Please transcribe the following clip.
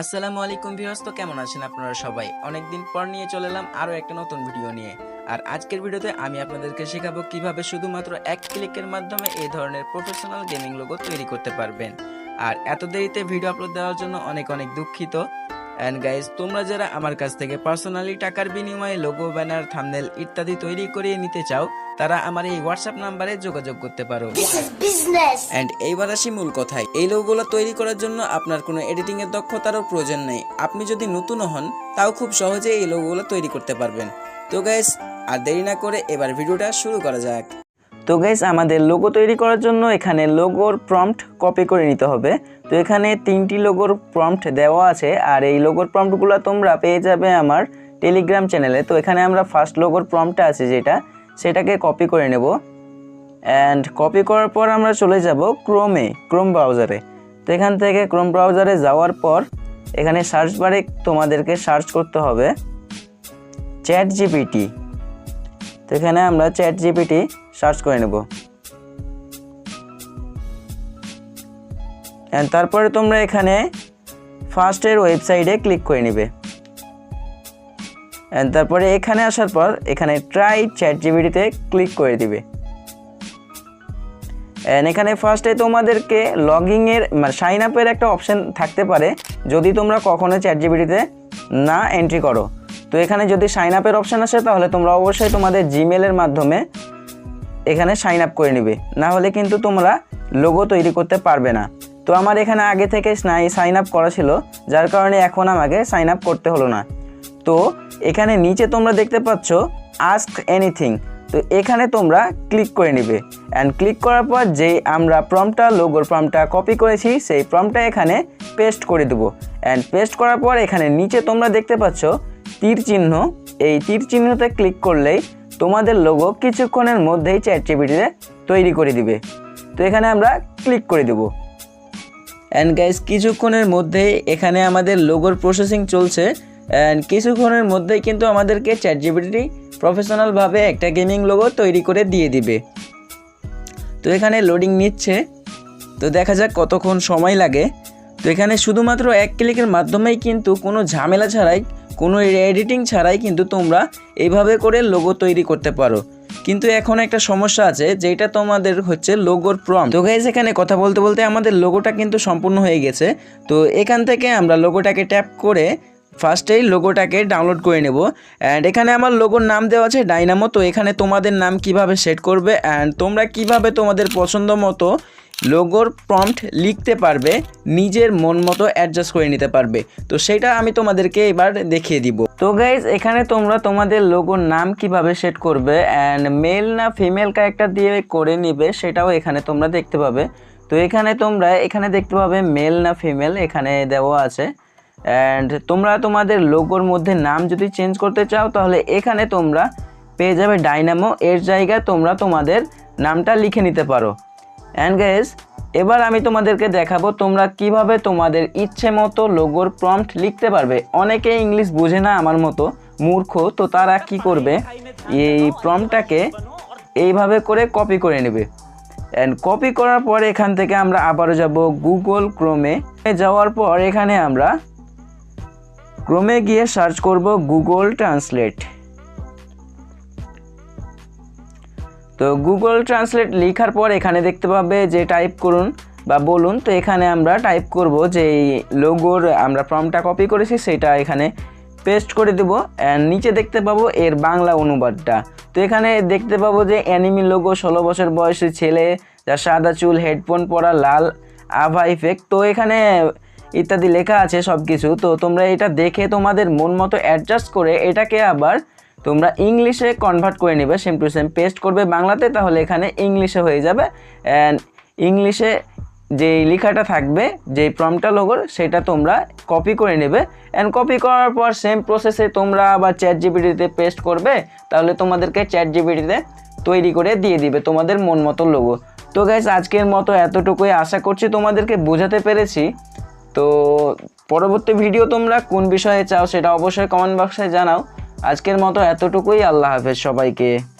আসসালামু আলাইকুম ভিউয়ার্স, তো কেমন আছেন আপনারা সবাই? অনেকদিন পর নিয়ে চলে এলাম আরও একটা নতুন ভিডিও নিয়ে। আর আজকের ভিডিওতে আমি আপনাদেরকে শেখাবো কীভাবে শুধুমাত্র এক ক্লিকের মাধ্যমে এই ধরনের প্রফেশনাল গেমিং লোগো তৈরি করতে পারবেন। আর এত দেরিতে ভিডিও আপলোড দেওয়ার জন্য অনেক অনেক দুঃখিত। অ্যান্ড গাইজ তোমরা যারা আমার কাছ থেকে পার্সোনালি টাকার বিনিময়ে লোগো ব্যানার থামনেল ইত্যাদি তৈরি করিয়ে নিতে চাও তারা আমার এই হোয়াটসঅ্যাপ নাম্বারে যোগাযোগ করতে পারো। অ্যান্ড এইবার আসি মূল কথায়। এই লোগোগুলো তৈরি করার জন্য আপনার কোনো এডিটিং এর দক্ষতারও প্রয়োজন নেই। আপনি যদি নতুন হন তাও খুব সহজে এই লোগোগুলো তৈরি করতে পারবেন। তো গাইস আর দেরি না করে এবার ভিডিওটা শুরু করা যাক। তো গাইস আমাদের লোগো তৈরি করার জন্য এখানে লোগোর প্রম্পট কপি করে নিতে হবে। তো এখানে তিনটি লোগোর প্রম্পট দেওয়া আছে, আর এই লোগোর প্রম্পটগুলো তোমরা পেয়ে যাবে আমার টেলিগ্রাম চ্যানেলে তো এখানে আমরা ফার্স্ট লোগোর প্রম্পটটা আছে যেটা, সেটাকে কপি করে নেব। অ্যান্ড কপি করার পর আমরা চলে যাব ক্রোমে ক্রোম ব্রাউজারে তো এখান থেকে ক্রোম ব্রাউজারে যাওয়ার পর এখানে সার্চ বারে তোমাদেরকে সার্চ করতে হবে। চ্যাট জিপিটি তো এখানে আমরা চ্যাট জিপিটি সার্চ করে নেব। তারপরে তোমরা এখানে ফার্স্টের ওয়েবসাইটে ক্লিক করে নেবে। তারপরে এখানে আসার পর এখানে ট্রাই চ্যাট জিবিটিতে ক্লিক করে দিবে। এখানে ফার্স্টে তোমাদেরকে লগিংয়ের মানে সাইন আপের একটা অপশন থাকতে পারে, যদি তোমরা কখনো চ্যাট জিবিটিতে না এন্ট্রি করো। তো এখানে যদি সাইন আপের অপশন আসে, তাহলে তোমরা অবশ্যই তোমাদের জিমেলের মাধ্যমে এখানে সাইন আপ করে নিবে। না হলে কিন্তু তোমরা লোগো তৈরি করতে পারবে না। তো আমার এখানে আগে থেকে সাইন আপ করা ছিল, যার কারণে এখন আমাকে সাইন আপ করতে হলো না। তো এখানে নিচে তোমরা দেখতে পাচ্ছ আস্ক এনিথিং তো এখানে তোমরা ক্লিক করে নিবে। অ্যান্ড ক্লিক করার পর যেই আমরা প্রমটা লোগোর প্রমটা কপি করেছি, সেই প্রমটা এখানে পেস্ট করে দেবো। অ্যান্ড পেস্ট করার পর এখানে নিচে তোমরা দেখতে পাচ্ছ তীর চিহ্ন, এই তীর চিহ্নতে ক্লিক করলেই তোমাদের লোগো কিছুক্ষণের মধ্যেই চ্যাট জিপিটিতে তৈরি করে দিবে। তো এখানে আমরা ক্লিক করে দেবো। অ্যান্ড গাইস কিছুক্ষণের মধ্যেই এখানে আমাদের লোগোর প্রসেসিং চলছে। অ্যান্ড কিছুক্ষণের মধ্যেই কিন্তু আমাদেরকে চ্যাট জিপিটি প্রফেশনালভাবে একটা গেমিং লোগো তৈরি করে দিয়ে দিবে। তো এখানে লোডিং নিচ্ছে। তো দেখা যাক কতক্ষণ সময় লাগে। তো এখানে শুধুমাত্র এক ক্লিকের মাধ্যমেই কিন্তু কোনো ঝামেলা ছাড়াই, কোনো এডিটিং ছাড়াই কিন্তু তোমরা এইভাবে করে লোগো তৈরি করতে পারো। কিন্তু এখন একটা সমস্যা আছে, যেটা তোমাদের হচ্ছে লোগোর প্রম তো গাইজ এখানে কথা বলতে বলতে আমাদের লোগোটা কিন্তু সম্পূর্ণ হয়ে গেছে। তো এখান থেকে আমরা লোগোটাকে ট্যাপ করে ফার্স্টেই লোগোটাকে ডাউনলোড করে নেব। অ্যান্ড এখানে আমার লোগোর নাম দেওয়া আছে ডাইনামো তো এখানে তোমাদের নাম কীভাবে সেট করবে? অ্যান্ড তোমরা কীভাবে তোমাদের পছন্দ মতো লোগোর প্রম্পট লিখতে পারবে, নিজের মন মতো অ্যাডজাস্ট করে নিতে পারবে। তো সেটা আমি তোমাদেরকে এবার দেখিয়ে দিব। তো গাইজ এখানে তোমরা তোমাদের লোগোর নাম কীভাবে সেট করবে অ্যান্ড মেল না ফিমেল ক্যারেক্টার দিয়ে করে নিবে, সেটাও এখানে তোমরা দেখতে পাবে। তো এখানে তোমরা, এখানে দেখতে পাবে মেল না ফিমেল এখানে দেওয়া আছে। অ্যান্ড তোমরা তোমাদের লোগোর মধ্যে নাম যদি চেঞ্জ করতে চাও, তাহলে এখানে তোমরা পেয়ে যাবে ডাইনামো এর জায়গায় তোমরা তোমাদের নামটা লিখে নিতে পারো। অ্যান্ড গাইস এবার আমি তোমাদেরকে দেখাবো তোমরা কীভাবে তোমাদের ইচ্ছে মতো লোগোর প্রম্পট লিখতে পারবে। অনেকে ইংলিশ বোঝে না আমার মতো, মূর্খ, তো তারা কি করবে? এই প্রম্পটটাকে এইভাবে করে কপি করে নেবে। অ্যান্ড কপি করার পর এখান থেকে আমরা আবারও যাব গুগল ক্রোমে যাওয়ার পর এখানে আমরা ক্রোমে গিয়ে সার্চ করব গুগল ট্রান্সলেট তো গুগল ট্রান্সলেট লেখার পর এখানে দেখতে পাবে যে টাইপ করুন বা বলুন। তো এখানে আমরা টাইপ করব যে এই লোগোর আমরা ফর্মটা কপি করেছি, সেটা এখানে পেস্ট করে দেব। অ্যান্ড নিচে দেখতে পাবো এর বাংলা অনুবাদটা। তো এখানে দেখতে পাবো যে অ্যানিমি লোগো ষোলো বছর বয়সী ছেলে, যার সাদা চুল হেডফোন পরা, লাল আভা ইফেক্ট তো এখানে ইত্যাদি লেখা আছে সব কিছু তো তোমরা এটা দেখে তোমাদের মন মতো অ্যাডজাস্ট করে এটাকে আবার তোমরা ইংলিশে কনভার্ট করে নেবে সেম টু সেম পেস্ট করবে বাংলাতে, তাহলে এখানে ইংলিশে হয়ে যাবে। অ্যান্ড ইংলিশে যেই লেখাটা থাকবে যেই প্রমটা লোগোর সেটা তোমরা কপি করে নেবে। অ্যান্ড কপি করার পর সেম প্রসেসে তোমরা আবার চ্যাট জিবিটিতে পেস্ট করবে, তাহলে তোমাদেরকে চ্যাট জিবিটিতে তৈরি করে দিয়ে দিবে তোমাদের মন মতো লোগো তো গাইজ আজকের মতো এতটুকুই আশা করছি তোমাদেরকে বোঝাতে পেরেছি। তো পরবর্তী ভিডিও তোমরা কোন বিষয়ে চাও সেটা অবশ্যই কমেন্ট বক্সে জানাও। আজকের মতো এতটুকুই। আল্লাহ হাফেজ সবাইকে।